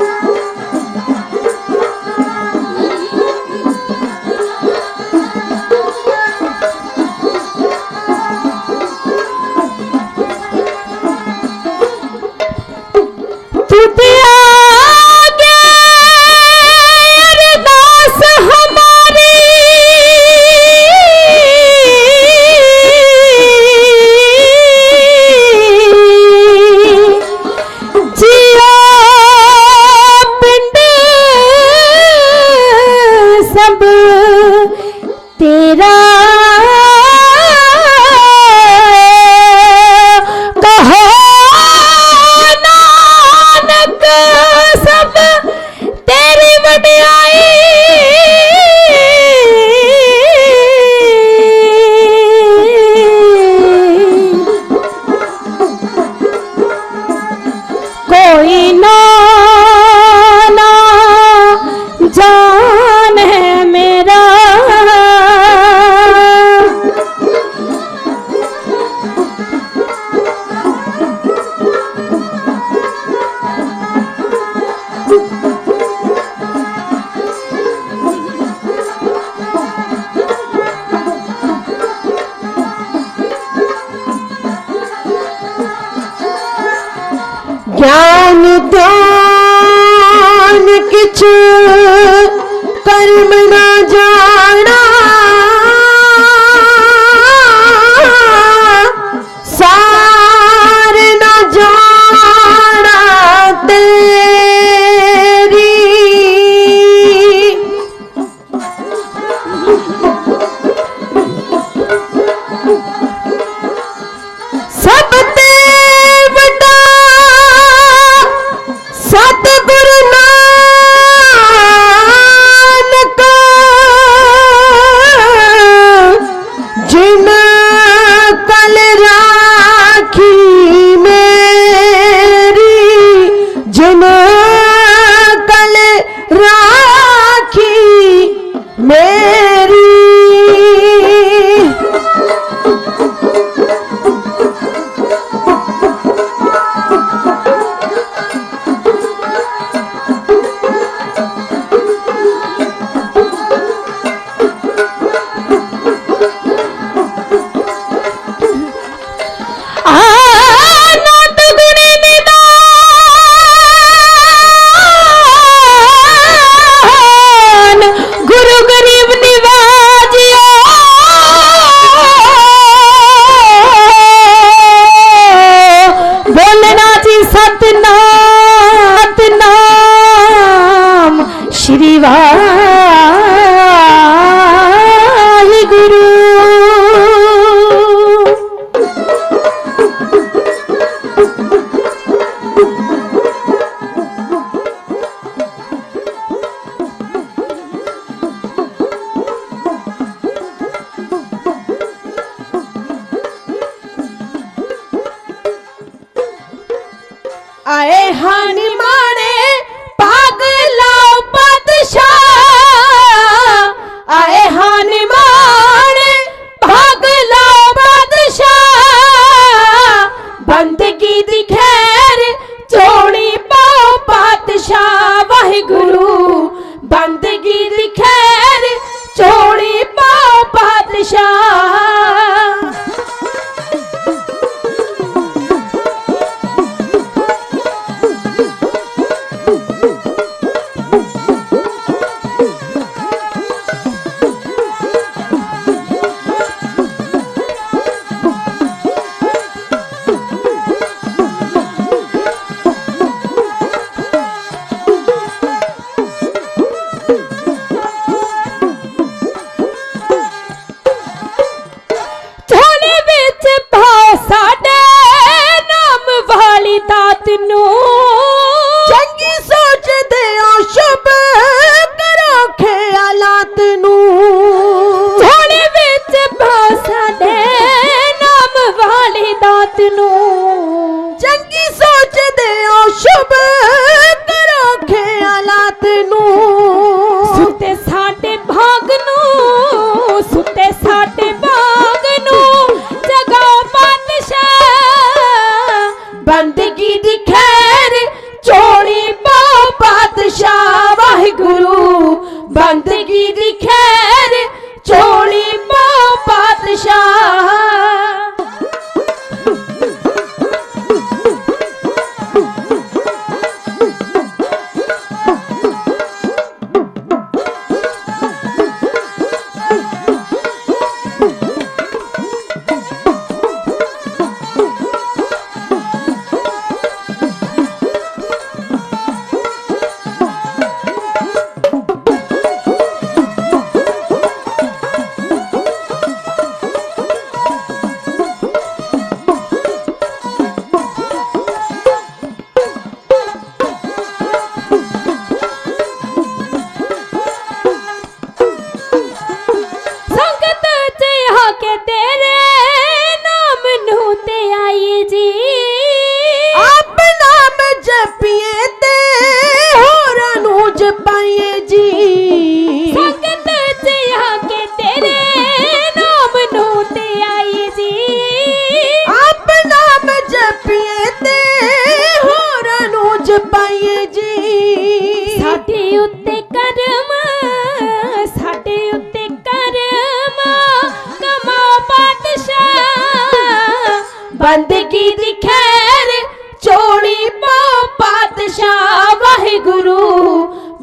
Oh, ज्ञान दान किछ कर्म न जाना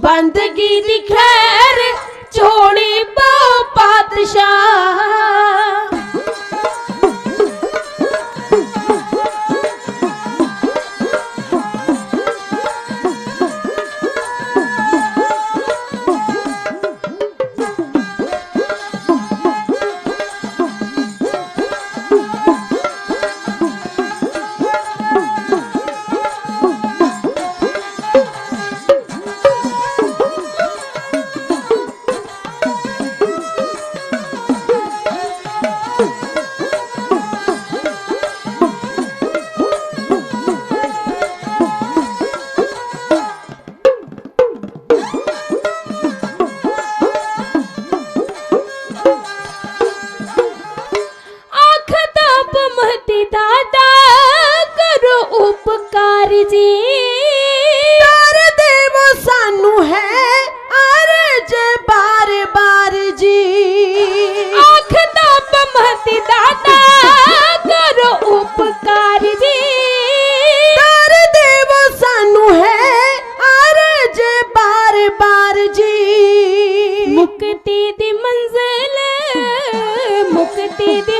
ਬੰਦਗੀ ਦੀ ਖੈਰ ਚੋਣੀ ਪਾਓ ਪਾਤਸ਼ਾਹ।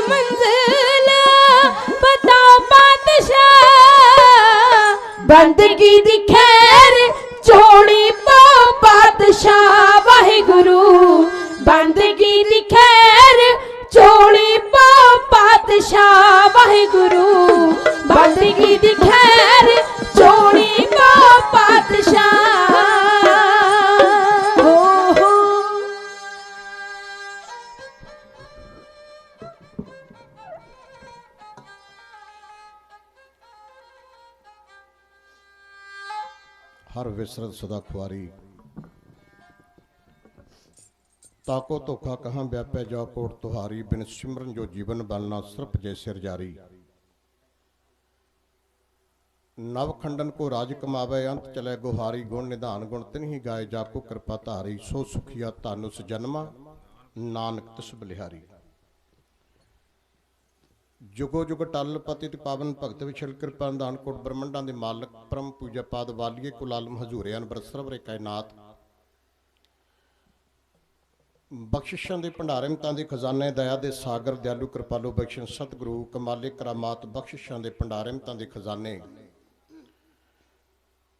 ਮੰਜ਼ਿਲ ਪਤਾ ਪਾਤਸ਼ਾਹ ਬੰਦਗੀ ਦੀ ਹਰ ਸਦਾ ਖੁਆਰੀ। ਤਾਕੋ ਧੋਖਾ ਕਹਾਂ ਵਿਆਪੈ ਜਾ ਕੋਟ ਤੁਹਾਰੀ, ਬਿਨ ਸਿਮਰਨ ਜੋ ਜੀਵਨ ਬਲਨਾ ਸਿਰਪ ਜੈ ਸਿਰ ਜਾਰੀ। ਨਵ ਖੰਡਨ ਕੋ ਰਾਜ ਕਮਾਵੇ, ਅੰਤ ਚਲੇ ਗੁਹਾਰੀ, ਗੁਣ ਨਿਧਾਨ, ਗੁਣ ਤਿਨਹੀ ਗਾਏ ਜਾ ਕੋ ਕਿਰਪਾ ਧਾਰੀ, ਸੋ ਸੁਖੀਆ ਧਾਨੁਸ ਜਨਮਾ, ਨਾਨਕ ਤਿਸ ਬਲਿਹਾਰੀ। ਜੁਗੋ ਜੁਗ ਟਲ ਪਤਿਤ ਪਾਵਨ ਭਗਤ ਵਿਛਲ ਕਿਰਪਾ ਨਿਧਾਨ ਕੋਟ ਬ੍ਰਹਮੰਡਾਂ ਦੇ ਮਾਲਕ, ਪਰਮ ਪੂਜਾ ਪਾਦ ਵਾਲੀਏ ਕੁਲ ਆਲਮ ਹਜ਼ੂਰੇ ਅਨਬਰ ਸਰਵਰੇ ਕਾਇਨਾਤ। ਬਖਸ਼ਿਸ਼ਾਂ ਦੇ ਭੰਡਾਰੇ ਮਤਾਂ ਦੇ ਖਜ਼ਾਨੇ, ਦਇਆ ਦੇ ਸਾਗਰ, ਦਿਆਲੂ ਕਿਰਪਾਲੂ ਬਖਸ਼ਣ, ਸਤਿਗੁਰੂ ਕਮਾਲੇ ਕਰਾਮਾਤ, ਬਖਸ਼ਿਸ਼ਾਂ ਦੇ ਭੰਡਾਰੇ ਮਤਾਂ ਦੇ ਖਜ਼ਾਨੇ।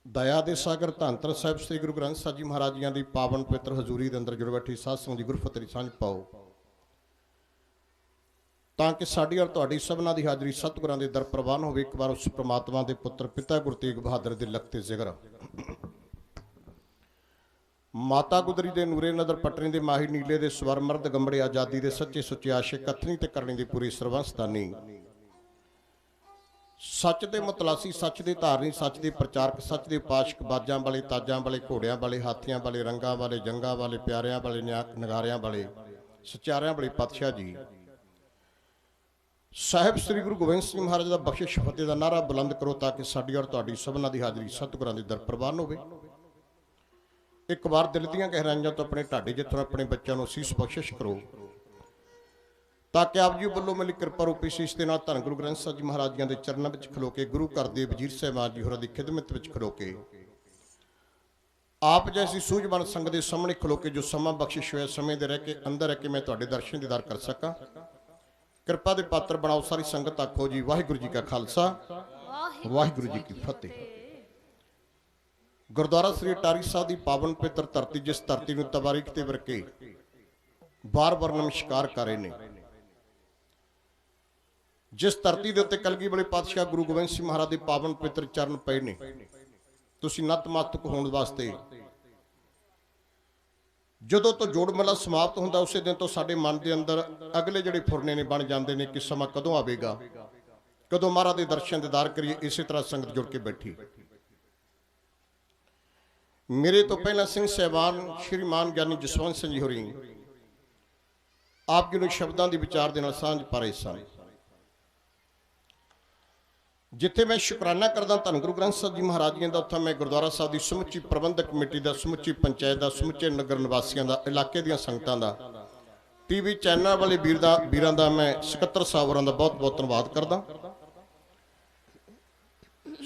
ਦਇਆ ਦੇ ਸਾਗਰ ਧੰਤਰ ਸਾਹਿਬ ਸ੍ਰੀ ਗੁਰੂ ਗ੍ਰੰਥ ਸਾਹਿਬ ਜੀ ਮਹਾਰਾਜ ਜੀਆਂ ਦੀ ਪਾਵਨ ਪਵਿੱਤਰ ਹਜ਼ੂਰੀ ਦੇ ਅੰਦਰ ਜੁੜ ਬੈਠੀ ਸਾਧ ਸੰਗਤ ਦੀ ਗੁਰਫਤਿਹ ਸਾਂਝ ਪਾਓ। ਤਾਂ ਕਿ ਸਾਡੀ ਔਰ ਤੁਹਾਡੀ ਸਭਨਾਂ ਦੀ ਹਾਜ਼ਰੀ ਸਤਿਗੁਰਾਂ ਦੇ ਦਰ ਪ੍ਰਵਾਨ ਹੋਵੇ। ਇੱਕ ਵਾਰ ਉਸ ਪ੍ਰਮਾਤਮਾ ਦੇ ਪੁੱਤਰ ਪਿਤਾ ਗੁਰੂ ਤੇਗ ਬਹਾਦਰ ਦੇ ਲਖਤੇ ਜ਼ਿਕਰ। ਮਾਤਾ ਗੁਦਰੀ ਦੇ ਨੂਰੇ ਨਦਰ ਪਟਰੀ ਦੇ ਮਾਹੀ ਨੀਲੇ ਦੇ ਸਵਰ ਮਰਦ ਗੰਬੜੇ ਆਜ਼ਾਦੀ ਦੇ ਸੱਚੇ ਸੁੱਚੇ ਆਸ਼ਿਕ ਕਥਨੀ ਤੇ ਕਰਨੀ ਦੀ ਪੂਰੀ ਸਰਵੰਸਤਾਨੀ ਸੱਚ ਦੇ ਮਤਲਾਸੀ, ਸੱਚ ਦੇ ਧਾਰਨੀ, ਸੱਚ ਦੇ ਪ੍ਰਚਾਰਕ, ਸੱਚ ਦੇ ਪਾਸ਼ਕ ਬਾਜਾਂ ਵਾਲੇ, ਤਾਜਾਂ ਵਾਲੇ, ਘੋੜਿਆਂ ਵਾਲੇ, ਹਾਥੀਆਂ ਵਾਲੇ, ਰੰਗਾਂ ਵਾਲੇ, ਜੰਗਾਂ ਵਾਲੇ, ਪਿਆਰਿਆਂ ਵਾਲੇ ਨਿਆਕ ਨਗਾਰਿਆਂ ਵਾਲੇ, ਸਚਾਰਿਆਂ ਵਾਲੇ ਪਾਤਸ਼ਾਹ ਜੀ। ਸਾਹਿਬ ਸ੍ਰੀ ਗੁਰੂ ਗੋਬਿੰਦ ਸਿੰਘ ਮਹਾਰਾਜ ਦਾ ਬਖਸ਼ਿਸ਼ ਫਤਿਹ ਦਾ ਨਾਰਾ ਬੁਲੰਦ ਕਰੋ ਤਾਂ ਕਿ ਸਾਡੀ ਔਰ ਤੁਹਾਡੀ ਸਭਨਾਂ ਦੀ ਹਾਜ਼ਰੀ ਸਤਿਗੁਰਾਂ ਦੇ ਦਰ ਪ੍ਰਵਾਨ ਹੋਵੇ। ਇੱਕ ਵਾਰ ਦਿਲ ਦੀਆਂ ਗਹਿਰਾਈਆਂ ਤੋਂ ਆਪਣੇ ਢਾਡੇ ਜਿੱਥੋਂ ਆਪਣੇ ਬੱਚਿਆਂ ਨੂੰ ਸੀਸ ਬਖਸ਼ਿਸ਼ ਕਰੋ। ਤਾਂ ਕਿ ਆਪ ਜੀ ਵੱਲੋਂ ਮਿਲੀ ਕਿਰਪਾ ਰੂਪੀ ਸੀਸ ਦੇ ਨਾਲ ਧੰਨ ਗੁਰੂ ਗ੍ਰੰਥ ਸਾਹਿਬ ਜੀ ਮਹਾਰਾਜ ਜੀਆਂ ਦੇ ਚਰਨਾਂ ਵਿੱਚ ਖਲੋ ਕੇ, ਗੁਰੂ ਘਰ ਦੇ ਵਜ਼ੀਰ ਸਾਹਿਬਾਨ ਜੀ ਹੋਰਾਂ ਦੀ ਖਿਦਮਤ ਵਿੱਚ ਖਲੋ ਕੇ, ਆਪ ਜੈਸੀ ਸੂਝਵਾਨ ਸੰਗਤ ਦੇ ਸਾਹਮਣੇ ਖਲੋ ਕੇ ਜੋ ਸਮਾਂ ਬਖਸ਼ਿਸ਼ ਹੋਇਆ, ਸਮੇਂ ਦੇ ਰਹਿ ਕੇ ਅੰਦਰ ਰਹਿ ਕੇ ਮੈਂ ਤੁਹਾਡੇ ਦਰਸ਼ਨ ਦੀਦਾਰ ਕਰ ਸਕਾਂ। ਕਿਰਪਾ ਦੇ ਪਾਤਰ ਬਣਾਓ, ਸਾਰੀ ਸੰਗਤ ਆਖੋ ਜੀ, ਵਾਹਿਗੁਰੂ ਜੀ ਕਾ ਖਾਲਸਾ, ਵਾਹਿਗੁਰੂ ਜੀ ਕੀ ਫਤਿਹ। ਗੁਰਦੁਆਰਾ ਸ੍ਰੀ ਟਾਰੀ ਸਾਹਿਬ ਦੀ ਪਾਵਨ ਪਵਿੱਤਰ ਧਰਤੀ, ਜਿਸ ਧਰਤੀ ਨੂੰ ਤਬਾਰੀਕ ਤੇ ਵਰਕੇ ਬਾਰ-ਬਾਰ ਨਮਸਕਾਰ ਕਰ ਰਹੇ ਨੇ। ਜਿਸ ਧਰਤੀ ਦੇ ਉੱਤੇ ਕਲਗੀ ਵਾਲੇ ਪਾਤਸ਼ਾਹ ਗੁਰੂ ਗੋਬਿੰਦ ਸਿੰਘ ਮਹਾਰਾਜ ਦੇ ਪਾਵਨ ਪਵਿੱਤਰ ਚਰਨ ਪਏ ਨੇ, ਤੁਸੀਂ ਨਤਮਸਤਕ ਹੋਣ ਵਾਸਤੇ ਜਦੋਂ ਤੋਂ ਜੋੜ ਮੇਲਾ ਸਮਾਪਤ ਹੁੰਦਾ, ਉਸੇ ਦਿਨ ਤੋਂ ਸਾਡੇ ਮਨ ਦੇ ਅੰਦਰ ਅਗਲੇ ਜਿਹੜੇ ਫੁਰਨੇ ਨੇ ਬਣ ਜਾਂਦੇ ਨੇ ਕਿ ਸਮਾਂ ਕਦੋਂ ਆਵੇਗਾ। ਕਦੋਂ ਮਹਾਰਾਜ ਦੇ ਦਰਸ਼ਨ ਦੀਦਾਰ ਕਰੀਏ, ਇਸੇ ਤਰ੍ਹਾਂ ਸੰਗਤ ਜੁੜ ਕੇ ਬੈਠੀ। ਮੇਰੇ ਤੋਂ ਪਹਿਲਾਂ ਸਿੰਘ ਸਹਿਬਾਨ ਸ਼੍ਰੀਮਾਨ ਗਿਆਨੀ ਜਸਵੰਤ ਸਿੰਘ ਜੀ ਹੋਰੀ, ਆਪ ਜੀ ਨੂੰ ਸ਼ਬਦਾਂ ਦੀ ਵਿਚਾਰ ਦੇ ਨਾਲ ਸਾਂਝ ਪਾ ਰਹੇ ਸਨ। ਜਿੱਥੇ ਮੈਂ ਸ਼ੁਕਰਾਨਾ ਕਰਦਾ ਧੰਨ ਗੁਰੂ ਗ੍ਰੰਥ ਸਾਹਿਬ ਜੀ ਮਹਾਰਾਜ ਜੀ ਦਾ, ਉੱਥੇ ਮੈਂ ਗੁਰਦੁਆਰਾ ਸਾਹਿਬ ਦੀ ਸਮੁੱਚੀ ਪ੍ਰਬੰਧਕ ਕਮੇਟੀ ਦਾ, ਸਮੁੱਚੀ ਪੰਚਾਇਤ ਦਾ, ਸਮੁੱਚੇ ਨਗਰ ਨਿਵਾਸੀਆਂ ਦਾ, ਇਲਾਕੇ ਦੀਆਂ ਸੰਗਤਾਂ ਦਾ ਟੀਵੀ ਚੈਨਲ ਵਾਲੇ ਵੀਰ ਦਾ, ਵੀਰਾਂ ਦਾ ਮੈਂ ਸਕੱਤਰ ਸਾਹਿਬ ਹੋਰਾਂ ਦਾ ਬਹੁਤ ਬਹੁਤ ਧੰਨਵਾਦ ਕਰਦਾ।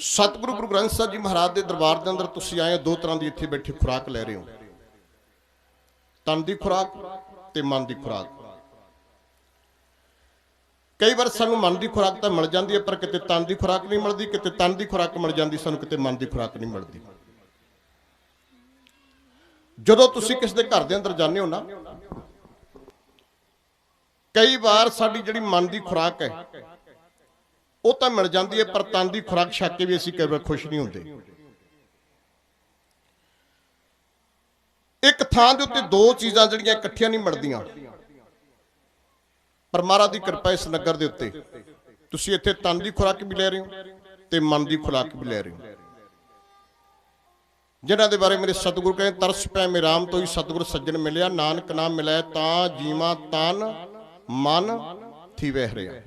ਸਤਿਗੁਰੂ ਗੁਰੂ ਗ੍ਰੰਥ ਸਾਹਿਬ ਜੀ ਮਹਾਰਾਜ ਦੇ ਦਰਬਾਰ ਦੇ ਅੰਦਰ ਤੁਸੀਂ ਆਏ ਹੋ, ਦੋ ਤਰ੍ਹਾਂ ਦੀ ਇੱਥੇ ਬੈਠੇ ਖੁਰਾਕ ਲੈ ਰਹੇ ਹੋ। ਤਨ ਦੀ ਖੁਰਾਕ ਤੇ ਮਨ ਦੀ ਖੁਰਾਕ। ਕਈ ਵਾਰ ਸਾਨੂੰ ਮਨ ਦੀ ਖੁਰਾਕ ਤਾਂ ਮਿਲ ਜਾਂਦੀ ਹੈ, ਪਰ ਕਿਤੇ ਤਨ ਦੀ ਖੁਰਾਕ ਨਹੀਂ ਮਿਲਦੀ, ਕਿਤੇ ਤਨ ਦੀ ਖੁਰਾਕ ਮਿਲ ਜਾਂਦੀ, ਸਾਨੂੰ ਕਿਤੇ ਮਨ ਦੀ ਖੁਰਾਕ ਨਹੀਂ ਮਿਲਦੀ। ਜਦੋਂ ਤੁਸੀਂ ਕਿਸ ਦੇ ਘਰ ਦੇ ਅੰਦਰ ਜਾਂਦੇ ਹੋ ਨਾ, ਕਈ ਵਾਰ ਸਾਡੀ ਜਿਹੜੀ ਮਨ ਦੀ ਖੁਰਾਕ ਹੈ, ਉਹ ਤਾਂ ਮਿਲ ਜਾਂਦੀ ਹੈ, ਪਰ ਤਨ ਦੀ ਖੁਰਾਕ ਛੱਕ ਕੇ ਵੀ ਅਸੀਂ ਕਈ ਵਾਰ ਖੁਸ਼ ਨਹੀਂ ਹੁੰਦੇ। ਇੱਕ ਥਾਂ ਦੇ ਉੱਤੇ ਦੋ ਚੀਜ਼ਾਂ ਜਿਹੜੀਆਂ ਇਕੱਠੀਆਂ ਨਹੀਂ ਮਿਲਦੀਆਂ ਪਰ ਮਹਾਰਾਜ ਦੀ ਕਿਰਪਾ ਇਸ ਨਗਰ ਦੇ ਉੱਤੇ। ਤੁਸੀਂ ਇੱਥੇ ਤਨ ਦੀ ਖੁਰਾਕ ਵੀ ਲੈ ਰਹੇ ਹੋ ਤੇ ਮਨ ਦੀ ਖੁਰਾਕ ਵੀ ਲੈ ਰਹੇ ਹੋ। ਜਿਨ੍ਹਾਂ ਦੇ ਬਾਰੇ ਮੇਰੇ ਸਤਿਗੁਰੂ ਕਹਿੰਦੇ, ਤਰਸ ਪੈ ਮੇਰਾਮ ਤੋਂ ਹੀ ਸਤਿਗੁਰ ਸੱਜਣ ਮਿਲਿਆ, ਨਾਨਕ ਨਾਮ ਮਿਲਿਆ ਤਾਂ ਜੀਵਾ ਤਨ ਮਨ ਥੀ ਵਹਿ ਰਿਹਾ।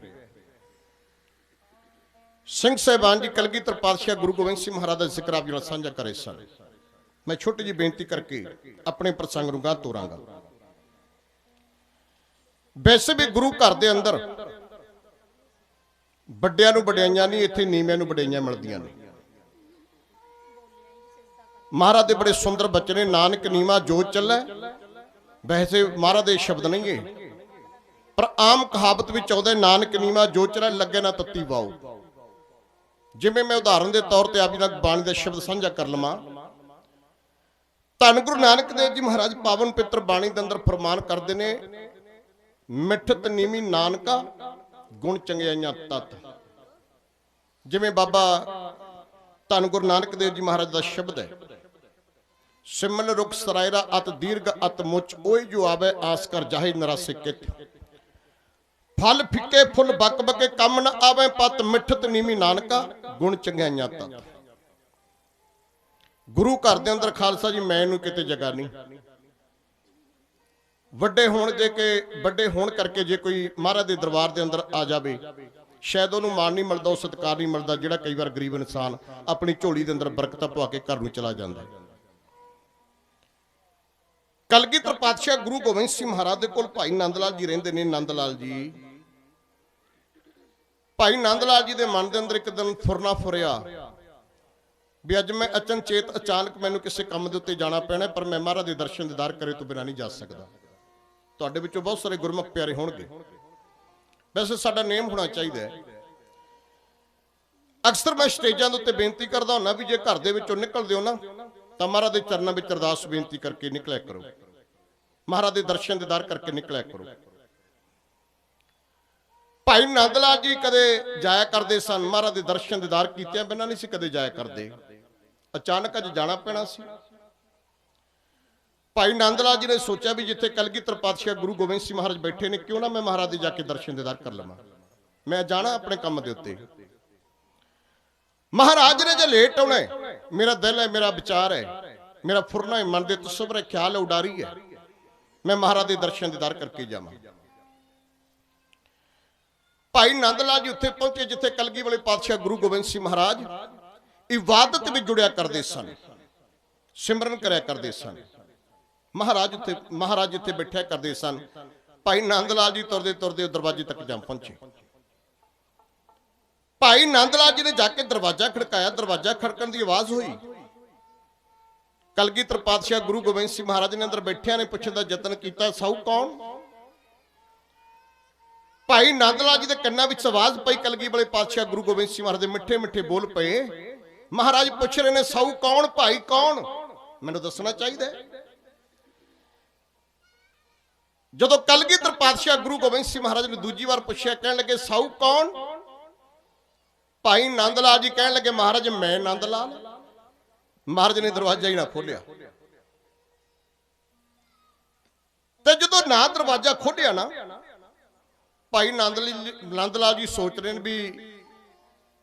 ਸਿੰਘ ਸਾਹਿਬਾਨ ਜੀ ਕਲਗੀਧਰ ਪਾਤਸ਼ਾਹ ਗੁਰੂ ਗੋਬਿੰਦ ਸਿੰਘ ਮਹਾਰਾਜ ਦਾ ਜ਼ਿਕਰ ਆਪ ਜੀ ਨਾਲ ਸਾਂਝਾ ਕਰੇ ਸਨ। ਮੈਂ ਛੋਟੀ ਜਿਹੀ ਬੇਨਤੀ ਕਰਕੇ ਆਪਣੇ ਪ੍ਰਸੰਗ ਨੂੰ ਗਾਂ ਤੋਰਾਂਗਾ। ਵੈਸੇ ਵੀ ਗੁਰੂ ਘਰ ਦੇ ਅੰਦਰ ਵੱਡਿਆਂ ਨੂੰ ਵਡਿਆਈਆਂ ਨਹੀਂ, ਇੱਥੇ ਨੀਵਿਆਂ ਨੂੰ ਵਡਿਆਈਆਂ ਮਿਲਦੀਆਂ ਨੇ। ਮਹਾਰਾਜ ਦੇ ਬੜੇ ਸੁੰਦਰ ਬਚਨ ਨੇ, ਨਾਨਕ ਨੀਵਾ ਜੋ ਚੱਲੈ, ਵੈਸੇ ਮਹਾਰਾਜ ਦੇ ਸ਼ਬਦ ਨਹੀਂ ਇਹ ਪਰ ਆਮ ਕਹਾਵਤ ਵਿੱਚ ਆਉਂਦਾ ਨਾਨਕ ਨੀਵਾ ਜੋ ਚੱਲੈ, ਲੱਗੇ ਨਾ ਤੱਤੀ ਵਾਓ। ਜਿਵੇਂ ਮੈਂ ਉਦਾਹਰਨ ਦੇ ਤੌਰ ਤੇ ਆਪ ਜੀ ਨਾਲ ਬਾਣੀ ਦਾ ਸ਼ਬਦ ਸਾਂਝਾ ਕਰ ਲਵਾਂ। ਧੰਨ ਗੁਰੂ ਨਾਨਕ ਦੇਵ ਜੀ ਮਹਾਰਾਜ ਪਾਵਨ ਪਿੱਤਰ ਬਾਣੀ ਦੇ ਅੰਦਰ ਫਰਮਾਨ ਕਰਦੇ ਨੇ ਮਿੱਠਤ ਨੀਵੀਂ ਨਾਨਕਾ, ਗੁਣ ਚੰਗਿਆਈਆਂ ਤਤ। ਜਿਵੇਂ ਬਾਬਾ ਧੰਨ ਗੁਰੂ ਨਾਨਕ ਦੇਵ ਜੀ ਮਹਾਰਾਜ ਦਾ ਸ਼ਬਦ ਹੈ, ਸਿਮਲ ਰੁਖ ਸਰਾਇਰਾ ਅਤ ਦੀਰਘ ਅਤ ਮੁੱਚ, ਓਏ ਜੋ ਆਵੇ ਆਸ ਕਰ ਜਾਹੇ ਨਰਾਸੇ ਕਿਤ ਫਲ ਫਿੱਕੇ ਫੁੱਲ ਬੱਕ ਬੱਕੇ ਕੰਮ ਨਾ ਆਵੇ ਪਤ, ਮਿੱਠਤ ਨੀਵੀਂ ਨਾਨਕਾ, ਗੁਣ ਚੰਗਿਆਈਆਂ ਤਤ। ਗੁਰੂ ਘਰ ਦੇ ਅੰਦਰ ਖਾਲਸਾ ਜੀ, ਮੈਂ ਇਹਨੂੰ ਕਿਤੇ ਜਗ੍ਹਾ ਨਹੀਂ। ਵੱਡੇ ਹੋਣ ਦੇ ਕੇ ਵੱਡੇ ਹੋਣ ਕਰਕੇ ਜੇ ਕੋਈ ਮਹਾਰਾਜ ਦੇ ਦਰਬਾਰ ਦੇ ਅੰਦਰ ਆ ਜਾਵੇ, ਸ਼ਾਇਦ ਉਹਨੂੰ ਮਾਣ ਨਹੀਂ ਮਿਲਦਾ, ਉਹ ਸਤਿਕਾਰ ਨਹੀਂ ਮਿਲਦਾ, ਜਿਹੜਾ ਕਈ ਵਾਰ ਗਰੀਬ ਇਨਸਾਨ ਆਪਣੀ ਝੋਲੀ ਦੇ ਅੰਦਰ ਬਰਕਤਾਂ ਪਵਾ ਕੇ ਘਰ ਨੂੰ ਚਲਾ ਜਾਂਦਾ ਹੈ। ਕਲਗੀਧਰ ਪਾਤਸ਼ਾਹ ਗੁਰੂ ਗੋਬਿੰਦ ਸਿੰਘ ਮਹਾਰਾਜ ਦੇ ਕੋਲ ਭਾਈ ਨੰਦ ਲਾਲ ਜੀ ਰਹਿੰਦੇ ਨੇ। ਨੰਦ ਲਾਲ ਜੀ, ਭਾਈ ਨੰਦ ਲਾਲ ਜੀ ਦੇ ਮਨ ਦੇ ਅੰਦਰ ਇੱਕ ਦਿਨ ਫੁਰਨਾ ਫੁਰਿਆ ਵੀ ਅੱਜ ਮੈਂ ਅਚਨਚੇਤ ਅਚਾਨਕ ਮੈਨੂੰ ਕਿਸੇ ਕੰਮ ਦੇ ਉੱਤੇ ਜਾਣਾ ਪੈਣਾ ਪਰ ਮੈਂ ਮਹਾਰਾਜ ਦੇ ਦਰਸ਼ਨ ਦੀਦਾਰ ਕਰੇ ਤੋਂ ਬਿਨਾਂ ਨਹੀਂ ਜਾ ਸਕਦਾ। ਤੁਹਾਡੇ ਵਿੱਚੋਂ ਬਹੁਤ ਸਾਰੇ ਗੁਰਮੁਖ ਪਿਆਰੇ ਹੋਣਗੇ। ਵੈਸੇ ਸਾਡਾ ਨੇਮ ਹੋਣਾ ਚਾਹੀਦਾ ਹੈ। ਅਕਸਰ ਮੈਂ ਸਟੇਜਾਂ ਦੇ ਉੱਤੇ ਬੇਨਤੀ ਕਰਦਾ ਹੁੰਦਾ ਵੀ ਜੇ ਘਰ ਦੇ ਵਿੱਚੋਂ ਨਿਕਲਦੇ ਹੋ ਨਾ, ਤਾਂ ਮਹਾਰਾਜ ਦੇ ਚਰਨਾਂ ਵਿੱਚ ਅਰਦਾਸ ਬੇਨਤੀ ਕਰਕੇ ਨਿਕਲਿਆ ਕਰੋ। ਮਹਾਰਾਜ ਦੇ ਦਰਸ਼ਨ ਦੀਦਾਰ ਕਰਕੇ ਨਿਕਲਿਆ ਕਰੋ। ਭਾਈ ਨੰਦਲਾ ਜੀ ਕਦੇ ਜਾਇਆ ਕਰਦੇ ਸਨ? ਮਹਾਰਾਜ ਦੇ ਦਰਸ਼ਨ ਦੀਦਾਰ ਕੀਤਿਆਂ ਬਿਨਾਂ ਨਹੀਂ ਸੀ ਕਦੇ ਜਾਇਆ ਕਰਦੇ। ਅਚਾਨਕ ਅੱਜ ਜਾਣਾ ਪੈਣਾ ਸੀ। ਭਾਈ ਨੰਦ ਲਾਲ ਜੀ ਨੇ ਸੋਚਿਆ ਵੀ ਜਿੱਥੇ ਕਲਗੀਧਰ ਪਾਤਸ਼ਾਹ ਗੁਰੂ ਗੋਬਿੰਦ ਸਿੰਘ ਮਹਾਰਾਜ ਬੈਠੇ ਨੇ ਕਿਉਂ ਨਾ ਮੈਂ ਮਹਾਰਾਜ ਦੇ ਜਾ ਕੇ ਦਰਸ਼ਨ ਦੀਦਾਰ ਕਰ ਲਵਾਂ। ਮੈਂ ਜਾਣਾ ਆਪਣੇ ਕੰਮ ਦੇ ਉੱਤੇ। ਮਹਾਰਾਜ ਨੇ ਜੇ ਲੇਟ ਆਉਣਾ ਹੈ, ਮੇਰਾ ਦਿਲ ਹੈ ਮੇਰਾ ਵਿਚਾਰ ਹੈ ਮੇਰਾ ਫੁਰਨਾ ਹੈ ਮਨ ਦੇ ਤਸਵਰ ਹੈ ਖਿਆਲ ਹੈ ਉਡਾਰੀ ਹੈ ਮੈਂ ਮਹਾਰਾਜ ਦੇ ਦਰਸ਼ਨ ਦੀਦਾਰ ਕਰਕੇ ਜਾਵਾਂ। ਭਾਈ ਨੰਦ ਲਾਲ ਜੀ ਉੱਥੇ ਪਹੁੰਚੇ ਜਿੱਥੇ ਕਲਗੀ ਵਾਲੇ ਪਾਤਸ਼ਾਹ ਗੁਰੂ ਗੋਬਿੰਦ ਸਿੰਘ ਮਹਾਰਾਜ ਇਬਾਦਤ ਵਿੱਚ ਜੁੜਿਆ ਕਰਦੇ ਸਨ ਸਿਮਰਨ ਕਰਿਆ ਕਰਦੇ ਸਨ। ਮਹਾਰਾਜ ਉੱਥੇ, ਮਹਾਰਾਜ ਜਿੱਥੇ ਬੈਠਿਆ ਕਰਦੇ ਸਨ। ਭਾਈ ਨੰਦ ਲਾਲ ਜੀ ਤੁਰਦੇ ਤੁਰਦੇ ਦਰਵਾਜ਼ੇ ਤੱਕ ਜਾ ਪਹੁੰਚੇ। ਭਾਈ ਨੰਦ ਲਾਲ ਜੀ ਨੇ ਜਾ ਕੇ ਦਰਵਾਜ਼ਾ ਖੜਕਾਇਆ, ਦਰਵਾਜ਼ਾ ਖੜਕਣ ਦੀ ਆਵਾਜ਼ ਹੋਈ। ਕਲਗੀਧਰ ਪਾਤਸ਼ਾਹ ਗੁਰੂ ਗੋਬਿੰਦ ਸਿੰਘ ਮਹਾਰਾਜ ਨੇ ਅੰਦਰ ਬੈਠਿਆਂ ਨੇ ਪੁੱਛਣ ਦਾ ਯਤਨ ਕੀਤਾ, ਸਾਊ ਕੌਣ? ਭਾਈ ਨੰਦ ਲਾਲ ਜੀ ਦੇ ਕੰਨਾਂ ਵਿੱਚ ਆਵਾਜ਼ ਪਈ, ਕਲਗੀ ਵਾਲੇ ਪਾਤਸ਼ਾਹ ਗੁਰੂ ਗੋਬਿੰਦ ਸਿੰਘ ਮਹਾਰਾਜ ਦੇ ਮਿੱਠੇ ਮਿੱਠੇ ਬੋਲ ਪਏ। ਮਹਾਰਾਜ ਪੁੱਛ ਰਹੇ ਨੇ, ਸਾਊ ਕੌਣ, ਭਾਈ ਕੌਣ? ਮੈਨੂੰ ਦੱਸਣਾ ਚਾਹੀਦਾ ਹੈ। ਜਦੋਂ ਕਲਗੀਧਰ ਪਾਤਸ਼ਾਹ ਗੁਰੂ ਗੋਬਿੰਦ ਸਿੰਘ ਮਹਾਰਾਜ ਨੇ ਦੂਜੀ ਵਾਰ ਪੁੱਛਿਆ, ਕਹਿਣ ਲੱਗੇ, ਸਾਊ ਕੌਣ? ਭਾਈ ਨੰਦ ਲਾਲ ਜੀ ਕਹਿਣ ਲੱਗੇ, ਮਹਾਰਾਜ, ਮੈਂ ਨੰਦ ਲਾਲ ਮਹਾਰਾਜ ਨੇ ਦਰਵਾਜ਼ਾ ਹੀ ਨਾ ਖੋਲਿਆ ਤੇ ਜਦੋਂ ਨਾ ਦਰਵਾਜ਼ਾ ਖੋਲਿਆ ਨਾ, ਭਾਈ ਨੰਦ ਲੀ- ਨੰਦ ਲਾਲ ਜੀ ਸੋਚ ਰਹੇ ਨੇ ਵੀ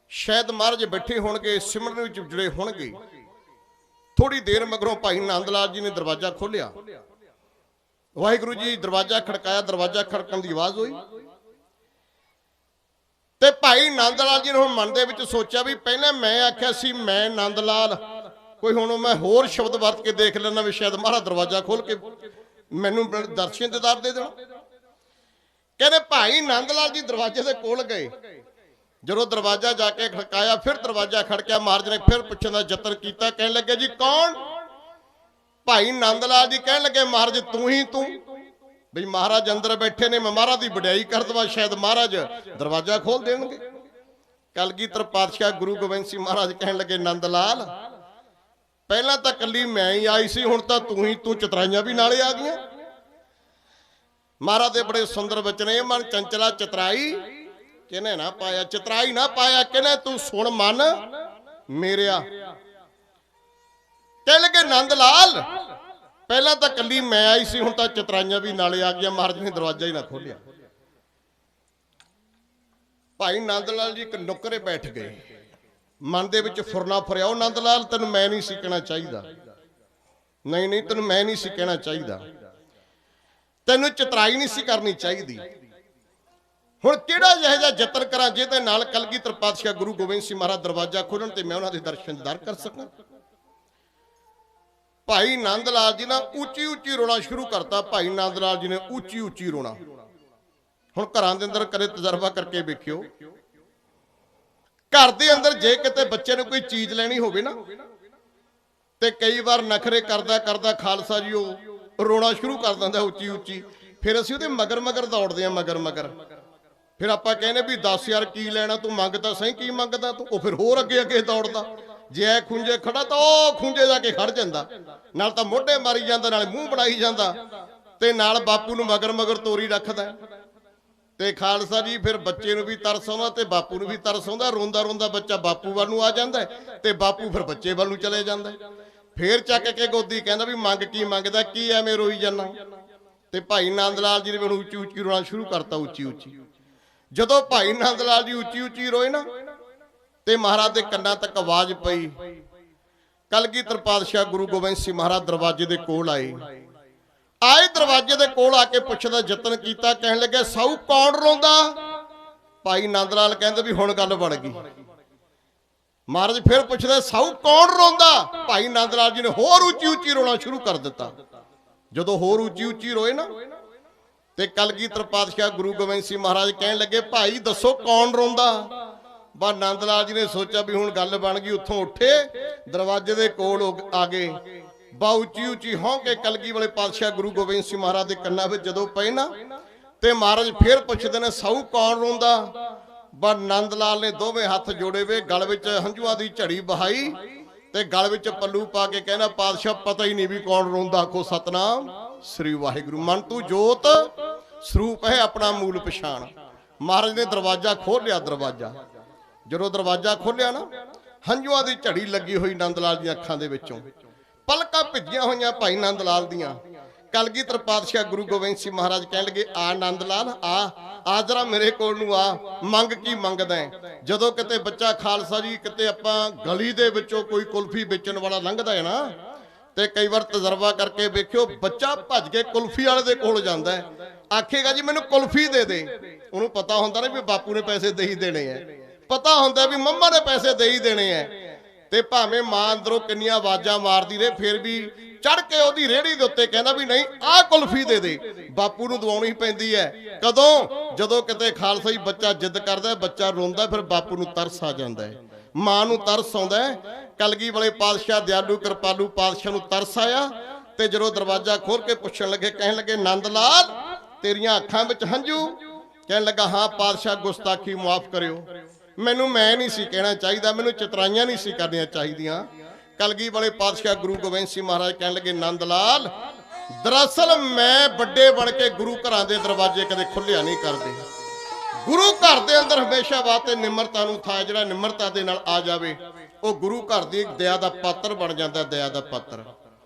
ਸ਼ਾਇਦ ਮਹਾਰਾਜ ਬੈਠੇ ਹੋਣਗੇ, ਸਿਮਰਨ ਵਿੱਚ ਜੁੜੇ ਹੋਣਗੇ। ਥੋੜੀ ਦੇਰ ਮਗਰੋਂ ਭਾਈ ਨੰਦ ਲਾਲ ਜੀ ਨੇ ਦਰਵਾਜ਼ਾ ਖੋਲਿਆ ਵਾਹਿਗੁਰੂ ਜੀ, ਦਰਵਾਜ਼ਾ ਖੜਕਾਇਆ, ਦਰਵਾਜ਼ਾ ਖੜਕਣ ਦੀ ਆਵਾਜ਼ ਹੋਈ। ਤੇ ਭਾਈ ਨੰਦ ਲਾਲ ਜੀ ਨੇ ਹੁਣ ਮਨ ਦੇ ਵਿੱਚ ਸੋਚਿਆ ਵੀ ਪਹਿਲਾਂ ਮੈਂ ਆਖਿਆ ਸੀ, ਮੈਂ ਨੰਦ ਲਾਲ ਕੋਈ ਹੁਣ ਮੈਂ ਹੋਰ ਸ਼ਬਦ ਵਰਤ ਕੇ ਦੇਖ ਲੈਣਾ ਵੀ ਸ਼ਾਇਦ ਮਹਾਰਾ ਦਰਵਾਜ਼ਾ ਖੋਲ ਕੇ ਮੈਨੂੰ ਦਰਸ਼ਨ ਦੀਦਾਰ ਦੇ ਦੇਣਾ। ਕਹਿੰਦੇ ਭਾਈ ਨੰਦ ਲਾਲ ਜੀ ਦਰਵਾਜ਼ੇ ਦੇ ਕੋਲ ਗਏ। ਜਦੋਂ ਦਰਵਾਜ਼ਾ ਜਾ ਕੇ ਖੜਕਾਇਆ, ਫਿਰ ਦਰਵਾਜ਼ਾ ਖੜਕਿਆ, ਮਹਾਰਾਜ ਨੇ ਫਿਰ ਪੁੱਛਣ ਦਾ ਯਤਨ ਕੀਤਾ, ਕਹਿਣ ਲੱਗੇ, ਜੀ ਕੌਣ? ਭਾਈ ਨੰਦ ਲਾਲ ਜੀ ਕਹਿਣ ਲੱਗੇ, ਮਹਾਰਾਜ, ਤੂੰ ਹੀ ਤੂੰ। ਬਈ ਮਹਾਰਾਜ ਅੰਦਰ ਬੈਠੇ ਨੇ, ਮੈਂ ਮਹਾਰਾਜ ਦੀ ਵਡਿਆਈ ਕਰ ਦਵਾਂ, ਸ਼ਾਇਦ ਮਹਾਰਾਜ ਦਰਵਾਜ਼ਾ ਖੋਲ ਦੇਣਗੇ। ਕਲਗੀਧਰ ਪਾਤਸ਼ਾਹ ਗੁਰੂ ਗੋਬਿੰਦ ਸਿੰਘ ਮਹਾਰਾਜ ਕਹਿਣ ਲੱਗੇ ਨੰਦ ਲਾਲ ਪਹਿਲਾਂ ਤਾਂ ਕੱਲੀ ਮੈਂ ਹੀ ਆਈ ਸੀ, ਹੁਣ ਤਾਂ ਤੂੰ ਹੀ ਤੂੰ, ਚਤਰਾਈਆਂ ਵੀ ਨਾਲੇ ਆ ਗਈਆਂ। ਮਹਾਰਾਜ ਦੇ ਬੜੇ ਸੁੰਦਰ ਬਚਨ ਇਹ ਮਨ, ਚੰਚਲਾ ਚਤਰਾਈ ਕਿਨੇ ਨਾ ਪਾਇਆ? ਚਤਰਾਈ ਨਾ ਪਾਇਆ ਕਿਨੇ ਤੂੰ ਸੁਣ ਮਨ ਮੇਰਿਆ। ਕਹਿ ਲਗੇ, ਨੰਦ ਲਾਲ। ਪਹਿਲਾਂ ਤਾਂ ਕੱਲੀ ਮੈਂ ਆਈ ਸੀ, ਹੁਣ ਤਾਂ ਚਤਰਾਈਆਂ ਵੀ ਨਾਲੇ ਆ ਗਈਆਂ, ਮਹਾਰਾਜ ਨੇ ਦਰਵਾਜ਼ਾ ਹੀ ਨਾ ਖੋਲਿਆ ਭਾਈ ਨੰਦ ਲਾਲ ਜੀ ਇੱਕ ਨੁੱਕਰੇ ਬੈਠ ਗਏ। ਮਨ ਦੇ ਵਿੱਚ ਫੁਰਨਾ ਫੁਰਿਆ, ਉਹ ਨੰਦ ਲਾਲ, ਤੈਨੂੰ ਮੈਂ ਨਹੀਂ ਸੀ ਕਹਿਣਾ ਚਾਹੀਦਾ। ਨਹੀਂ ਨਹੀਂ, ਤੈਨੂੰ ਮੈਂ ਨਹੀਂ ਸੀ ਕਹਿਣਾ ਚਾਹੀਦਾ। ਤੈਨੂੰ ਚਤਰਾਈ ਨਹੀਂ ਸੀ ਕਰਨੀ ਚਾਹੀਦੀ। ਹੁਣ ਕਿਹੜਾ ਜਿਹੋ ਜਿਹਾ ਯਤਨ ਕਰਾਂ, ਜਿਹਦੇ ਨਾਲ ਕਲਗੀਧਰ ਪਾਤਸ਼ਾਹ ਗੁਰੂ ਗੋਬਿੰਦ ਸਿੰਘ ਮਹਾਰਾਜ ਦਰਵਾਜ਼ਾ ਖੋਲਣ ਤੇ ਮੈਂ ਉਹਨਾਂ ਦੇ ਦਰਸ਼ਨ ਦਰ ਕਰ ਸਕਾਂ? ਭਾਈ ਨੰਦ ਲਾਲ ਜੀ ਨਾ ਉੱਚੀ ਉੱਚੀ ਰੋਣਾ ਸ਼ੁਰੂ ਕਰਤਾ। ਭਾਈ ਨੰਦ ਲਾਲ ਜੀ ਨੇ ਉੱਚੀ ਉੱਚੀ ਰੋਣਾ। ਹੁਣ ਘਰਾਂ ਦੇ ਅੰਦਰ ਕਦੇ ਤਜਰਬਾ ਕਰਕੇ ਵੇਖਿਓ। ਘਰ ਦੇ ਅੰਦਰ ਜੇ ਕਿਤੇ ਬੱਚੇ ਨੂੰ ਕੋਈ ਚੀਜ਼ ਲੈਣੀ ਹੋਵੇ ਨਾ, ਤੇ ਕਈ ਵਾਰ ਨਖਰੇ ਕਰਦਾ ਕਰਦਾ ਖਾਲਸਾ ਜੀ ਉਹ ਰੋਣਾ ਸ਼ੁਰੂ ਕਰ ਦਿੰਦਾ ਉੱਚੀ ਉੱਚੀ। ਫਿਰ ਅਸੀਂ ਉਹਦੇ ਮਗਰ ਮਗਰ ਦੌੜਦੇ ਆ ਮਗਰ ਮਗਰ। ਫਿਰ ਆਪਾਂ ਕਹਿੰਦੇ ਵੀ 10000 ਕੀ ਲੈਣਾ, ਤੂੰ ਮੰਗਦਾ ਸਹੀ, ਕੀ ਮੰਗਦਾ ਤੂੰ? ਉਹ ਫਿਰ ਹੋਰ ਅੱਗੇ ਅੱਗੇ ਦੌੜਦਾ। ਜੇ ਐ ਖੁੰਝੇ ਖੜਾ ਤਾਂ ਉਹ ਖੁੰਝੇ ਜਾ ਕੇ ਖੜ ਜਾਂਦਾ। ਨਾਲ ਤਾਂ ਮੋਢੇ ਮਾਰੀ ਜਾਂਦਾ, ਨਾਲ ਮੂੰਹ ਬਣਾਈ ਜਾਂਦਾ। ਤੇ ਨਾਲ ਬਾਪੂ ਨੂੰ ਮਗਰ ਮਗਰ ਤੋਰੀ ਰੱਖਦਾ ਤੇ ਖਾਲਸਾ ਜੀ ਫਿਰ ਬੱਚੇ ਨੂੰ ਵੀ ਤਰਸ ਆਉਂਦਾ ਤੇ ਬਾਪੂ ਨੂੰ ਵੀ ਤਰਸ ਆਉਂਦਾ, ਰੋਂਦਾ ਰੋਂਦਾ ਬੱਚਾ ਬਾਪੂ ਵੱਲ ਨੂੰ ਆ ਜਾਂਦਾ ਤੇ ਬਾਪੂ ਫਿਰ ਬੱਚੇ ਵੱਲ ਨੂੰ ਚਲੇ ਜਾਂਦਾ ਫੇਰ ਚੱਕ ਕੇ ਗੋਦੀ ਕਹਿੰਦਾ ਵੀ ਮੰਗ ਕੀ ਮੰਗਦਾ, ਕੀ ਐਵੇਂ ਰੋਈ ਜਾਂਦਾ ਤੇ ਭਾਈ ਨੰਦ ਲਾਲ ਜੀ ਨੇ ਮੈਨੂੰ ਉੱਚੀ ਉੱਚੀ ਰੋਣਾ ਸ਼ੁਰੂ ਕਰਤਾ ਉੱਚੀ ਉੱਚੀ ਜਦੋਂ ਭਾਈ ਨੰਦ ਲਾਲ ਜੀ ਉੱਚੀ ਉੱਚੀ ਰੋਏ ਨਾ ਤੇ ਮਹਾਰਾਜ ਦੇ ਕੰਨਾਂ ਤੱਕ ਆਵਾਜ਼ ਪਈ। ਕਲਗੀਧਰ ਪਾਤਸ਼ਾਹ ਗੁਰੂ ਗੋਬਿੰਦ ਸਿੰਘ ਮਹਾਰਾਜ ਦਰਵਾਜ਼ੇ ਦੇ ਕੋਲ ਆਏ। ਆਏ ਦਰਵਾਜ਼ੇ ਦੇ ਕੋਲ ਆ ਕੇ ਪੁੱਛਦਾ ਯਤਨ ਕੀਤਾ, ਕਹਿਣ ਲੱਗੇ, ਸਾਊ ਕੌਣ ਰੋਂਦਾ? ਭਾਈ ਨੰਦ ਲਾਲ ਕਹਿੰਦੇ ਵੀ ਹੁਣ ਗੱਲ ਬਣ ਗਈ। ਮਹਾਰਾਜ ਫਿਰ ਪੁੱਛਦਾ, ਸਾਊ ਕੌਣ ਰੋਂਦਾ? ਭਾਈ ਨੰਦ ਲਾਲ ਜੀ ਨੇ ਹੋਰ ਉੱਚੀ ਉੱਚੀ ਰੋਣਾ ਸ਼ੁਰੂ ਕਰ ਦਿੱਤਾ। ਜਦੋਂ ਹੋਰ ਉੱਚੀ ਉੱਚੀ ਰੋਏ ਨਾ, ਤੇ ਕਲਗੀਧਰ ਪਾਤਸ਼ਾਹ ਗੁਰੂ ਗੋਬਿੰਦ ਸਿੰਘ ਮਹਾਰਾਜ ਕਹਿਣ ਲੱਗੇ, ਭਾਈ ਦੱਸੋ ਕੌਣ ਰੋਂਦਾ? ਬਾ ਨੰਦ ਲਾਲ ਜੀ ਨੇ ਸੋਚਿਆ ਵੀ ਹੁਣ ਗੱਲ ਬਣ ਗਈ, ਉੱਥੋਂ ਉੱਠੇ, ਦਰਵਾਜ਼ੇ ਦੇ ਕੋਲ ਆ ਗਏ। ਬਾ ਉੱਚੀ ਉੱਚੀ ਹੌਂ ਕੇ ਕਲਗੀ ਵਾਲੇ ਪਾਤਸ਼ਾਹ ਗੁਰੂ ਗੋਬਿੰਦ ਸਿੰਘ ਮਹਾਰਾਜ ਦੇ ਕੰਨਾਂ ਵਿੱਚ ਜਦੋਂ ਪਏ ਨਾ, ਤੇ ਮਹਾਰਾਜ ਫੇਰ ਪੁੱਛਦੇ ਨੇ, ਸਾਊ ਕੌਣ ਰੋਂਦਾ? ਬਾ ਨੰਦ ਲਾਲ ਨੇ ਦੋਵੇਂ ਹੱਥ ਜੋੜੇ ਵੇ, ਗਲ ਵਿੱਚ ਹੰਝੂਆਂ ਦੀ ਝੜੀ ਬਹਾਈ ਤੇ ਗਲ ਵਿੱਚ ਪੱਲੂ ਪਾ ਕੇ ਕਹਿੰਦਾ, ਪਾਤਸ਼ਾਹ, ਪਤਾ ਹੀ ਨਹੀਂ ਵੀ ਕੌਣ ਰੋਂਦਾ, ਆਖੋ ਸਤਨਾਮ, ਸ੍ਰੀ ਵਾਹਿਗੁਰੂ। ਮਨ ਤੂੰ ਜੋਤ, ਸਰੂਪ ਹੈ ਆਪਣਾ ਮੂਲ ਪਛਾਣ। ਮਹਾਰਾਜ ਨੇ ਦਰਵਾਜ਼ਾ ਖੋਲ ਲਿਆ ਦਰਵਾਜ਼ਾ। ਜਦੋਂ ਦਰਵਾਜ਼ਾ ਖੋਲ੍ਹਿਆ ਨਾ, ਹੰਝੂਆਂ ਦੀ ਝੜੀ ਲੱਗੀ ਹੋਈ ਨੰਦ ਲਾਲ ਦੀਆਂ ਅੱਖਾਂ ਦੇ ਵਿੱਚੋਂ। ਪਲਕਾਂ ਭਿੱਜੀਆਂ ਹੋਈਆਂ ਭਾਈ ਨੰਦ ਲਾਲ ਦੀਆਂ। ਕਲਗੀਧਰ ਪਾਤਸ਼ਾਹ ਗੁਰੂ ਗੋਬਿੰਦ ਸਿੰਘ ਮਹਾਰਾਜ ਕਹਿਣ ਲੱਗੇ, ਆ ਨੰਦ ਲਾਲ ਆ ਆ ਜਰਾ ਮੇਰੇ ਕੋਲ ਨੂੰ ਆ, ਮੰਗ ਕੀ ਮੰਗਦਾ ਜਦੋਂ ਕਿਤੇ ਬੱਚਾ ਖਾਲਸਾ ਜੀ, ਕਿਤੇ ਆਪਾਂ ਗਲੀ ਦੇ ਵਿੱਚੋਂ ਕੋਈ ਕੁਲਫੀ ਵੇਚਣ ਵਾਲਾ ਲੰਘਦਾ ਹੈ ਨਾ, ਤੇ ਕਈ ਵਾਰ ਤਜਰਬਾ ਕਰਕੇ ਵੇਖਿਓ, ਬੱਚਾ ਭੱਜ ਕੇ ਕੁਲਫੀ ਵਾਲੇ ਦੇ ਕੋਲ ਜਾਂਦਾ ਹੈ ਆਖੇਗਾ ਜੀ, ਮੈਨੂੰ ਕੁਲਫੀ ਦੇ ਦੇ। ਉਹਨੂੰ ਪਤਾ ਹੁੰਦਾ ਨਾ ਵੀ ਬਾਪੂ ਨੇ ਪੈਸੇ ਦੇ ਹੀ ਦੇਣੇ ਐ ਪਤਾ ਹੁੰਦਾ ਵੀ ਮੰਮਾ ਨੇ ਪੈਸੇ ਦੇ ਹੀ ਦੇਣੇ ਐ। ਤੇ ਭਾਵੇਂ ਮਾਂ ਅੰਦਰੋਂ ਕਿੰਨੀਆਂ ਆਵਾਜ਼ਾਂ ਮਾਰਦੀ ਰਹੇ ਫਿਰ ਵੀ ਚੜ ਕੇ ਉਹਦੀ ਰੇੜੀ ਦੇ ਉੱਤੇ ਕਹਿੰਦਾ ਵੀ ਨਹੀਂ ਆਹ ਕੁਲਫੀ ਦੇ ਦੇ। ਬਾਪੂ ਨੂੰ ਦਵਾਉਣੀ ਪੈਂਦੀ ਐ। ਕਦੋਂ? ਜਦੋਂ ਕਿਤੇ ਖਾਲਸਾ ਬੱਚਾ ਜਿੱਦ ਕਰਦਾ ਹੈ, ਬੱਚਾ ਰੋਂਦਾ ਫਿਰ ਬਾਪੂ ਨੂੰ ਤਰਸ ਆ ਜਾਂਦਾ ਹੈ ਮਾਂ ਨੂੰ ਤਰਸ ਆਉਂਦਾ ਕਲਗੀ ਵਾਲੇ ਪਾਤਸ਼ਾਹ ਦਿਆਲੂ ਕਿਰਪਾਲੂ ਪਾਤਸ਼ਾਹ ਨੂੰ ਤਰਸ ਆਇਆ ਤੇ ਜਦੋਂ ਦਰਵਾਜ਼ਾ ਖੋਲ ਕੇ ਪੁੱਛਣ ਲੱਗੇ ਕਹਿਣ ਲੱਗੇ ਨੰਦ ਲਾਲ ਤੇਰੀਆਂ ਅੱਖਾਂ ਵਿੱਚ ਹੰਝੂ? ਕਹਿਣ ਲੱਗਾ ਹਾਂ ਪਾਤਸ਼ਾਹ ਗੁਸਤਾਖੀ ਮਾਫ ਕਰਿਓ। ਮੈਨੂੰ ਮੈਂ ਨਹੀਂ ਸੀ ਕਹਿਣਾ ਚਾਹੀਦਾ, ਮੈਨੂੰ ਚਤਰਾਈਆਂ ਨਹੀਂ ਸੀ ਕਰਨੀਆਂ ਚਾਹੀਦੀਆਂ। ਕਲਗੀ ਵਾਲੇ ਪਾਤਸ਼ਾਹ ਗੁਰੂ ਗੋਬਿੰਦ ਸਿੰਘ ਮਹਾਰਾਜ ਕਹਿਣ ਲੱਗੇ, ਨੰਦ ਲਾਲ, ਦਰਅਸਲ ਮੈਂ ਵੱਡੇ ਬਣ ਕੇ ਗੁਰੂ ਘਰਾਂ ਦੇ ਦਰਵਾਜ਼ੇ ਕਦੇ ਖੁੱਲਿਆ ਨਹੀਂ ਕਰਦੇ। ਗੁਰੂ ਘਰ ਦੇ ਅੰਦਰ ਹਮੇਸ਼ਾ ਵਾਤੇ ਨਿਮਰਤਾ ਨੂੰ ਥਾ ਜਿਹੜਾ ਨਿਮਰਤਾ ਦੇ ਨਾਲ ਆ ਜਾਵੇ, ਉਹ ਗੁਰੂ ਘਰ ਦੀ ਦਇਆ ਦਾ ਪਾਤਰ ਬਣ ਜਾਂਦਾ, ਦਇਆ ਦਾ ਪਾਤਰ।